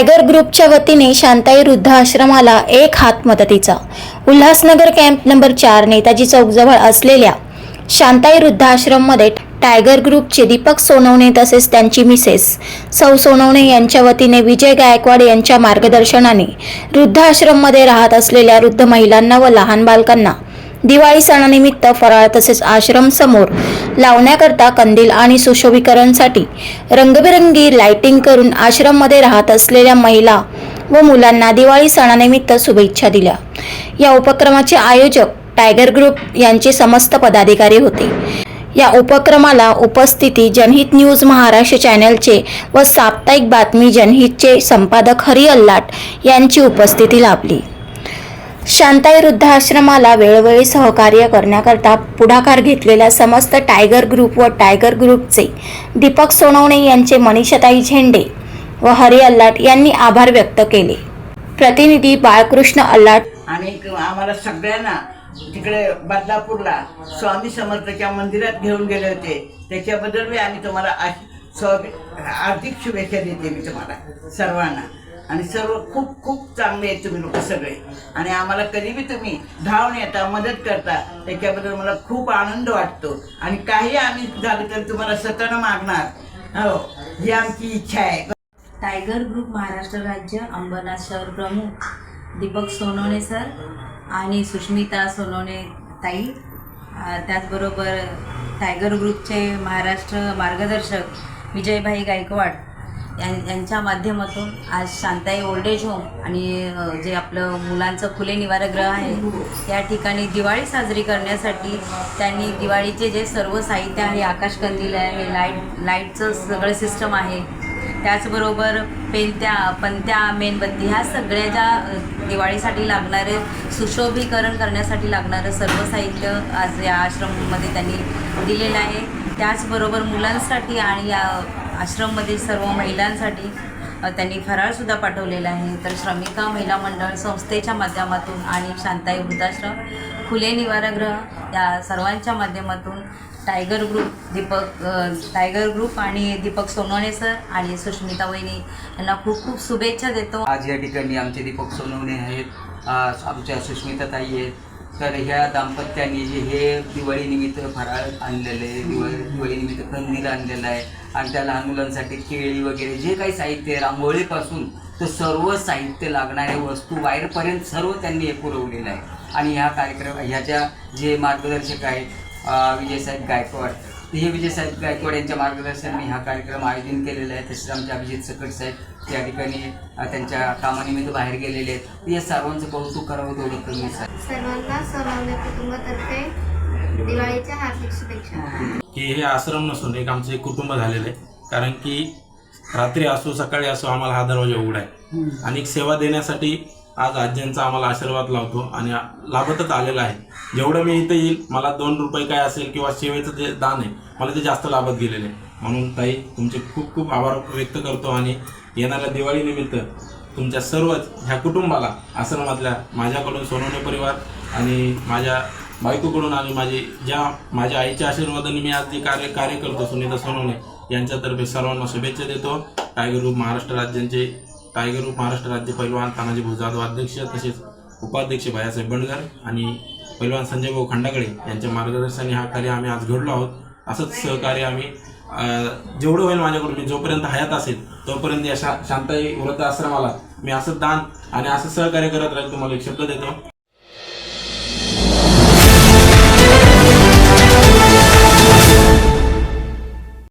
Tiger ग्रुपच्या वतीने शांताई वृद्ध आश्रमाला एक हात मदतीचा. उल्हासनगर कॅम्प नंबर चार नेताजी चौकजवळ असलेल्या शांताई वृद्धाश्रममध्ये टायगर ग्रुपचे दीपक सोनवणे तसेच त्यांची मिसेस सौ सोनवणे यांच्या वतीने विजय गायकवाड यांच्या मार्गदर्शनाने वृद्धाश्रममध्ये राहत असलेल्या वृद्ध महिलांना व लहान बालकांना दिवाळी सणानिमित्त फराळ तसेच आश्रम समोर लावण्याकरता कंदील आणि सुशोभीकरणसाठी रंगबिरंगी लाइटिंग करून आश्रममध्ये राहत असलेल्या महिला व मुलांना दिवाळी सणानिमित्त शुभेच्छा दिल्या. या उपक्रमाचे आयोजक टायगर ग्रुप यांचे समस्त पदाधिकारी होते. या उपक्रमाला उपस्थिती जनहित न्यूज महाराष्ट्र चॅनलचे व साप्ताहिक बातमी जनहितचे संपादक हरी अल्लाट यांची उपस्थिती लाभली. शांताई वृद्धाश्रमाला वेळोवेळी सहकार्य करण्याकरता पुढाकार घेतलेल्या समस्त टायगर ग्रुप व टायगर ग्रुपचे दीपक सोनवणे यांचे मनीषाताई झेंडे व हरी अल्लाट यांनी आभार व्यक्त केले. प्रतिनिधी बाळकृष्ण अल्लाट. आणि आम्हाला सगळ्यांना तिकडे बदलापूरला स्वामी समर्थच्या मंदिरात घेऊन गेले होते. त्याच्याबद्दल मी आम्ही तुम्हाला आश- हार्दिक शुभेच्छा देते मी तुम्हाला सर्वांना. आणि सर्व खूप खूप चांगले आहेत तुम्ही लोक सगळे. आणि आम्हाला कधी बी तुम्ही धावून येता मदत करता त्याच्याबद्दल मला खूप आनंद वाटतो. आणि काही आम्ही झालं तर तुम्हाला स्वतःनं मागणार. हो ही आमची इच्छा आहे. टायगर ग्रुप महाराष्ट्र राज्य अंबरनाथ शहर प्रमुख दीपक सोनवणे सर आणि सुष्मिता सोनवणे ताई. त्याचबरोबर टायगर ग्रुपचे महाराष्ट्र मार्गदर्शक विजयभाई गायकवाड. यांच्या माध्यमातून आज शांताई ओल्ड एज होम आणि जे आपलं मुलांचं खुले निवारगृह आहे या ठिकाणी दिवाळी साजरी करण्यासाठी त्यांनी दिवाळीचे जे सर्व साहित्य आहे आकाशकंदील आहे लाइट लाईटचं सगळं सिस्टम आहे. त्याचबरोबर पेनत्या पंत्या मेणबत्ती ह्या सगळ्या ज्या दिवाळीसाठी लागणारे सुशोभीकरण करण्यासाठी लागणारं सर्व साहित्य आज या आश्रममध्ये त्यांनी दिलेलं आहे. त्याचबरोबर मुलांसाठी आणि या आश्रममधील सर्व महिलांसाठी त्यांनी फराळसुद्धा पाठवलेला आहे. तर श्रमिका महिला मंडळ संस्थेच्या माध्यमातून आणि शांताई वृद्धाश्रम खुले निवारगृह या सर्वांच्या माध्यमातून tiger group Deepak tiger group आणि दीपक सोनवणे सर आणि सुष्मिता वहिनी यांना खूप खूप शुभेच्छा देतो. आज या ठिकाणी आमचे दीपक सोनवणे आहेत. आमच्या आमच्या सुष्मिताताई आहेत. तर ह्या दाम्पत्याने जे हे दिवाळीनिमित्त फराळ आणलेलं आहे दिवाळी दिवाळीनिमित्त कंदील आणलेलं आहे आणि त्या लहान मुलांसाठी केळी वगैरे जे काही साहित्य आहे रांगोळीपासून तर सर्व साहित्य लागणाऱ्या वस्तू वायरपर्यंत सर्व त्यांनी हे पुरवलेलं आहे. आणि ह्या कार्यक्रम ह्याच्या जे मार्गदर्शक आहेत विजयसाहेब गायकवाड. तर हे विजयसाहेब गायकवाड यांच्या मार्गदर्शनाने हा कार्यक्रम आयोजन केलेला आहे. तसेच आमचे अभिजित सकट साहेब त्या ठिकाणी त्यांच्या कामानिमित्त बाहेर गेलेले आहेत. या सर्वांचं कौतुक करावं तेवढं आहे सर्वांना सौरवणे कुटुंबातर्फे दिवाळीच्या हार्दिक शुभेच्छा. की हे आश्रम नसून एक आमचं एक कुटुंब झालेलं आहे. कारण की रात्री असो सकाळी असो आम्हाला हा दरवाजा उघडा आहे. आणि सेवा देण्यासाठी आज आजींचा आम्हाला आशीर्वाद लावतो आणि लाभतच आलेला आहे. जेवढं मी इथं येईल मला दोन रुपये काय असेल किंवा सेवेचं जे दान आहे मला ते जास्त लाभत गेलेले आहे. म्हणून ताई तुमचे खूप खूप आभार व्यक्त करतो आणि येणाऱ्या दिवाळीनिमित्त तुमच्या सर्वच ह्या कुटुंबाला आश्रमातल्या माझ्याकडून सोनवणे परिवार आणि माझ्या बायकोकडून आणि माझी ज्या माझ्या आईच्या आशीर्वादाने मी आज जे कार्य कार्य करतो सुनीता सोनवणे यांच्यातर्फे सर्वांना शुभेच्छा देतो. टायगर ग्रुप महाराष्ट्र राज्यांचे टायगर ग्रुप महाराष्ट्र राज्य पैलवान तानाजी भाऊ जाधव अध्यक्ष तसेच उपाध्यक्ष भैयासाहेब बंडगर आणि पैलवान संजय भाऊ खंडाकडे यांच्या मार्गदर्शनाने हा कार्य आम्ही आज घडलो आहोत. असंच सहकार्य आम्ही जेवढं होईल माझ्याकडून मी जोपर्यंत हयात असेल तोपर्यंत या शा शांताई वृद्ध आश्रमाला मी असं दान आणि असं सहकार्य करत राहील तुम्हाला एक शब्द देतो.